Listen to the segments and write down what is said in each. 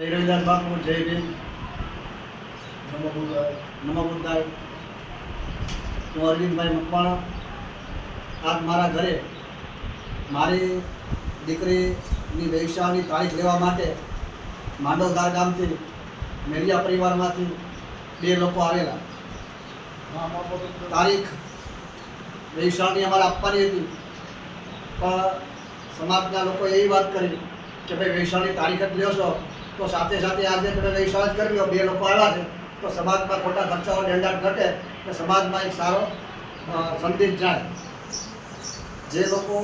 જય રવિદાસ બાપુ જય ભીમ. હું અરવિંદભાઈ મકવાણા. આજ મારા ઘરે મારી દીકરીની વૈશાળની તારીખ લેવા માટે માંડવધાર ગામથી મેરિયા પરિવારમાંથી બે લોકો આવેલા. તારીખ વેશ્યાની અમારે આપવાની હતી. પણ સમાજના લોકોએ એવી વાત કરી કે ભાઈ વેશ્યાની તારીખ જ છો. તો સાથે સાથે આજે તમે વેશ્યા જ કરી બે લોકો આવ્યા છે, તો સમાજમાં ખોટા ખર્ચાઓ દંડાટ ઘટે, તો સમાજમાં એક સારો સંદેશ જાય. જે લોકો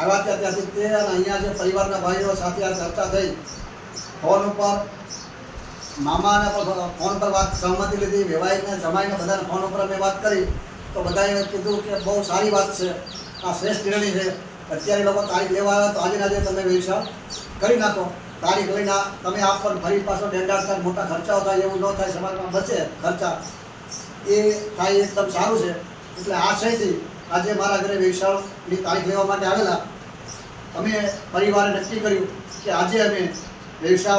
આવ્યા ત્યાં ત્યાંથી તે અને અહીંયા જે પરિવારના ભાઈઓ સાથે આ ચર્ચા થઈ, ફોન ઉપર મામાને ફોન પર વાત, સહમતિ લીધી, વેવાઈને, જમાઈને બધાને ફોન ઉપર મેં વાત કરી, તો બધાએ કીધું કે બહુ સારી વાત છે, આ શ્રેષ્ઠ નિર્ણય છે, અત્યારે લોકો તારીખ લેવા આવ્યા, તો આજે આજે તમે વ્યવસાય કરી નાખો. તારીખ લઈને તમે આ પણ ફરી પાછો ડેન્ડાર થાય, મોટા ખર્ચાઓ થાય, એવું ન થાય, સમાજમાં બચે ખર્ચા. એ થાય એકદમ સારું છે. એટલે આશયથી આજે મારા ઘરે વૈશાળની તારીખ લેવા માટે આવેલા. અમે પરિવારે નક્કી કર્યું કે આજે અમે વ્યવસાય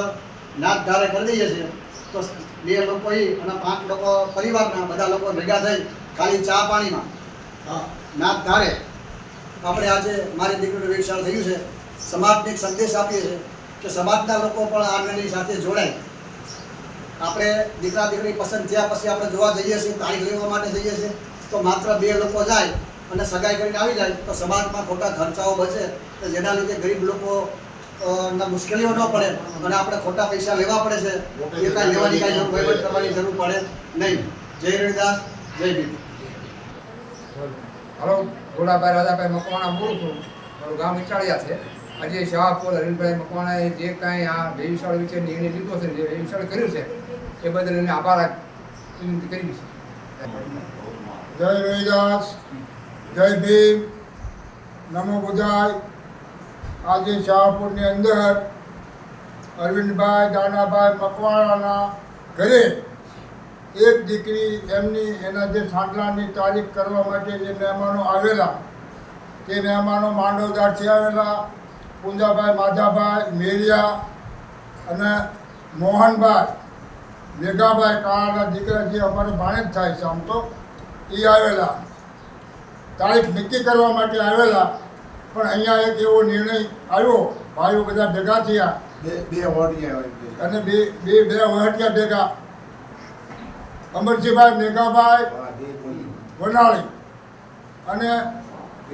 નાક ધારે કરી દઈએ છીએ. તો બે લોકો અને પાંચ લોકો પરિવારના બધા લોકો ભેગા થઈ ખાલી ચા પાણીમાં નાક ધારે. આપણે આજે મારી દીકરીનું વૈશાળ થયું છે. સમાજને એક સંદેશ આપીએ છીએ. કે સમાજના લોકો પણ આ નિર્ણય સાથે જોડાય. આપણે દીકરા દીકરી પસંદ થયા પછી આપણે જોવા જઈએ છીએ તારીખ લેવા માટે જઈએ છીએ તો માત્ર બે લોકો જાય અને સગાઈ કરીને આવી જાય તો સમાજમાં ખોટા ખર્ચાઓ બચે તો જેના લીધે ગરીબ લોકો ના મુશ્કેલીઓ ન પડે અને આપણે ખોટા પૈસા લેવા પડે છે એ કાંઈ લેવાની કાંઈ જરૂર વહીવટ કરવાની જરૂર પડે નહીં. જય રવિદાસ જય ભીમ. હલો ભોળાભાઈ રાજાભાઈ મકવાણા બોલું છું. મારું ગામ વિચાળિયા છે. આજે શાહપુર હરીનભાઈ મકવાણાએ જે કાંઈ આ વેવિશાળ વિશે નિર્ણય લીધો છે, જે વેવિશાળ કર્યું છે, એ બદલ એને આભાર વિનંતી કરી છે. જય રવિદાસ, જય ભીમ, નમો બુધાય. આજે શાહપુરની અંદર અરવિંદભાઈ દાનાભાઈ મકવાણાના ઘરે એક દીકરી એમની એના જે સાંડલાની તારીખ કરવા માટે જે મહેમાનો આવેલા, તે મહેમાનો માંડવદારથી આવેલા પુંજાભાઈ માધાભાઈ મેરિયા અને મોહનભાઈ મેઘાભાઈ કાળાના દીકરા જે અમારે ભાણે જ થાય છે આમ તો એ આવેલા. તારીખ નક્કી કરવા માટે આવેલા પણ અહીંયા એક એવો નિર્ણય આવ્યો ભાઈઓ બધા ભેગા થયા. બે બે વાડિયા અને બે બે બે વહટિયા ભેગા. અમરજીભાઈ મેઘાભાઈ. વનાળી અને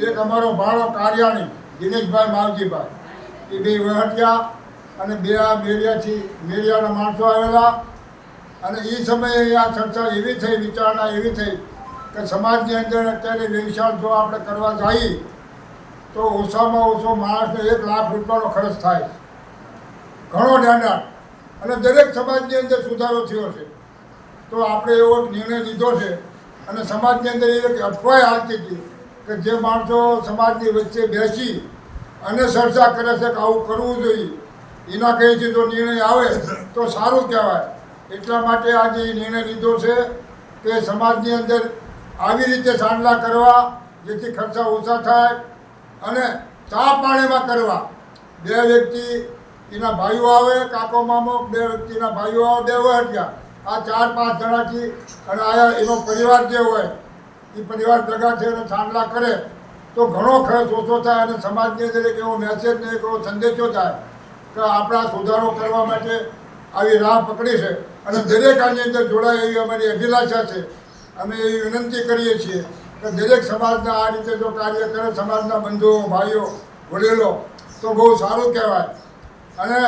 એક અમારો ભાળો કાર્યાણી. દિનેશભાઈ માવજીભાઈ એ બે વહટિયા અને બે આ મેરિયાથી, મેરિયાના માણસો આવેલા. અને એ સમયે આ ચર્ચા એવી થઈ, વિચારણા એવી થઈ કે સમાજની અંદર અત્યારે વ્યવસાય જો આપણે કરવા જઈએ તો ઓછામાં ઓછો માણસને એક લાખ રૂપિયાનો ખર્ચ થાય. ઘણો ડેન્ડર અને દરેક સમાજની અંદર સુધારો થયો છે. તો આપણે એવો નિર્ણય લીધો છે. અને સમાજની અંદર એ એક અફવાય હાલતી હતી. કે જે માણસો સમાજની વચ્ચે બેસી અને ચર્ચા કરે છે કે આવું કરવું જોઈએ, એના કહીથી જો નિર્ણય આવે તો સારું કહેવાય. એટલા માટે આજે એ નિર્ણય લીધો છે કે સમાજની અંદર આવી રીતે સાંડલા કરવા, જેથી ખર્ચા ઓછા થાય અને ચા પાણીમાં કરવા. બે વ્યક્તિ એના ભાઈઓ આવે, કાકો, મામો, બે વ્યક્તિના ભાઈઓ આવે, બે વહટ્યા આ ચાર પાંચ જણાથી અને આયા એનો પરિવાર જે હોય એ પરિવાર ભેગા અને સાંડલા કરે, તો ઘણો ખર્ચ ઓછો થાય અને સમાજની અંદર એક એવો મેસેજ ને એક એવો સંદેશો થાય કે આપણા સુધારો કરવા માટે આવી રાહ પકડી છે. અને દરેક આની અંદર જોડાય એવી અમારી અભિલાષા છે. અમે એવી વિનંતી કરીએ છીએ કે દરેક સમાજના આ રીતે જો કાર્ય કરે, સમાજના બંધુઓ, ભાઈઓ, વડીલો, તો બહુ સારું કહેવાય. અને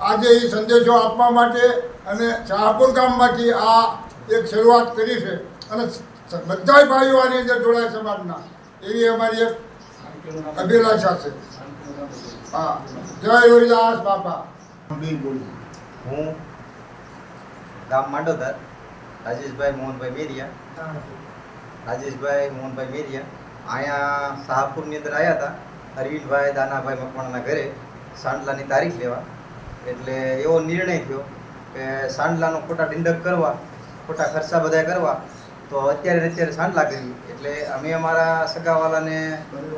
આજે એ સંદેશો આપવા માટે અને શાહપુર ગામમાંથી આ એક શરૂઆત કરી છે. અને બધાય ભાઈઓ આની અંદર જોડાય સમાજના. એવી અમારી એક અભિલાષા છે હા. જય હરિદાસ બાપા. હું ગામ માંડોદર, રાજેશભાઈ મોહનભાઈ મેરિયા. રાજેશભાઈ મોહનભાઈ મેરિયા. અહીંયા શાહપુરની અંદર આવ્યા હતા. અરવિંદભાઈ દાનાભાઈ મકવાણાના ઘરે સાંડલાની તારીખ લેવા. એટલે એવો નિર્ણય થયો કે સાંડલાનો ખોટા ડિંડક કરવા, ખોટા ખર્ચા બધા કરવા તો અત્યારે અત્યારે સાંડલા કરી એટલે અમે અમારા સગાવાલાને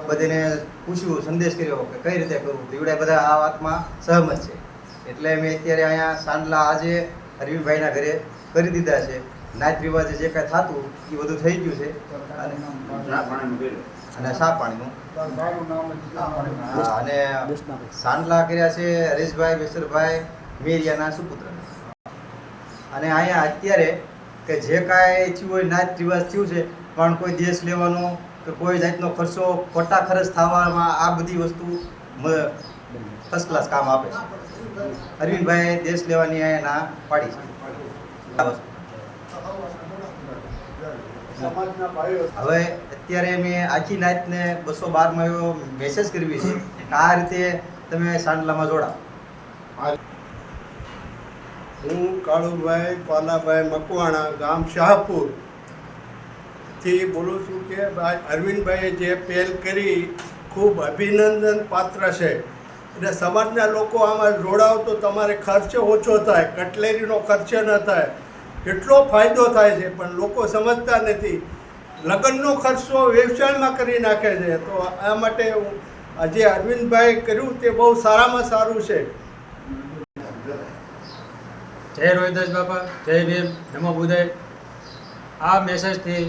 બધાને પૂછ્યું સંદેશ કર્યો કે કઈ રીતે કરવું? તો એવડા બધા આ વાતમાં સહમત છે. એટલે મેં અત્યારે અહીંયા સાંડલા આજે હરવીભાઈના ઘરે કરી દીધા છે. નાચ રિવાજે જે કાંઈ થતું એ બધું થઈ ગયું છે. અને સા પાણીનું અને સાંડલા કર્યા છે હરેશભાઈ બેસરભાઈ મેરિયાના સુપુત્ર. અને અહીંયા અત્યારે કે જે કાંઈ થયું હોય નાચ રિવાજ થયું છે, પણ કોઈ દેશ લેવાનો કે કોઈ જાતનો ખર્ચો ખોટા ખર્ચ થવામાં આ બધી વસ્તુ ફર્સ્ટ ક્લાસ કામ આપે છે. અરવિંદભાઈ દેશ લેવાની અહીંયા ના પાડી છે. આ હવે અત્યારે મેં આખી નાચને બસો બારમાં એવો મેસેજ કરવી છે કે આ રીતે તમે સાંડલામાં જોડાઓ. હું કાળુભાઈ પાલાભાઈ મકવાણા, ગામ શાહપુરથી બોલું છું કે ભાઈ અરવિંદભાઈએ જે પહેલ કરી, ખૂબ અભિનંદન પાત્ર છે. એટલે સમાજના લોકો આમાં જોડાવ તો તમારે ખર્ચ ઓછો થાય, કટલેરીનો ખર્ચ ન થાય. કેટલો ફાયદો થાય છે, પણ લોકો સમજતા નથી. લગ્નનો ખર્ચો વ્યવસાયમાં કરી નાખે છે. તો આ માટે હું આજે અરવિંદભાઈ કર્યું તે બહુ સારામાં સારું છે. જય રોહિદાસ બાપા જય ભીમ નમો બુદય આ મેસેજથી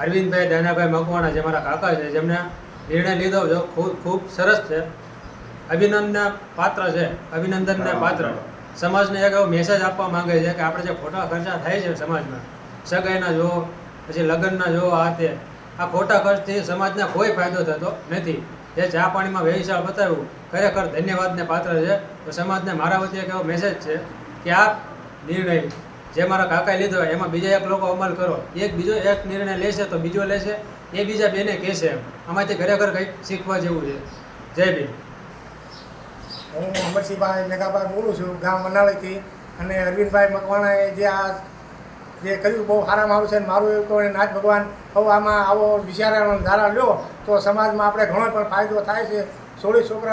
અરવિંદભાઈ દાનાભાઈ મકવાણા જે મારા કાકા છે જેમને નિર્ણય લીધો છે ખૂબ ખૂબ સરસ છે. અભિનંદનના પાત્ર છે અભિનંદનને પાત્ર. સમાજને એક એવો મેસેજ આપવા માંગે છે કે આપણે જે ખોટા ખર્ચા થાય છે સમાજમાં સગાઈના જો પછી લગ્નના જો આ તે આ ખોટા ખર્ચથી સમાજને કોઈ ફાયદો થતો નથી. જે ચા પાણીમાં વ્યવસાય બતાવ્યું ખરેખર ધન્યવાદને પાત્ર છે. તો સમાજને મારા વતી એક એવો મેસેજ છે કે આ નિર્ણય જે મારા કાકાએ લીધો એમાં બીજા એક લોકો અમલ કરો. એક બીજો એક નિર્ણય લેશે તો બીજો લેશે, એ બીજા બેને કહેશે એમ. આમાંથી ખરેખર કંઈક શીખવા જેવું છે. જય ભીમ. હું અમરસિંહભાઈ મેઘાભાઈ બોલું છું, ગામ મનાળીથી. અને અરવિંદભાઈ મકવાણાએ જે આ જે કર્યું, બહુ સારા મારું છે અને મારું એવું કહું નાથ ભગવાન, હવે આમાં આવો વિચારવાનો ધારા લ્યો, તો સમાજમાં આપણે ઘણો પણ ફાયદો થાય છે. સોળી છોકરા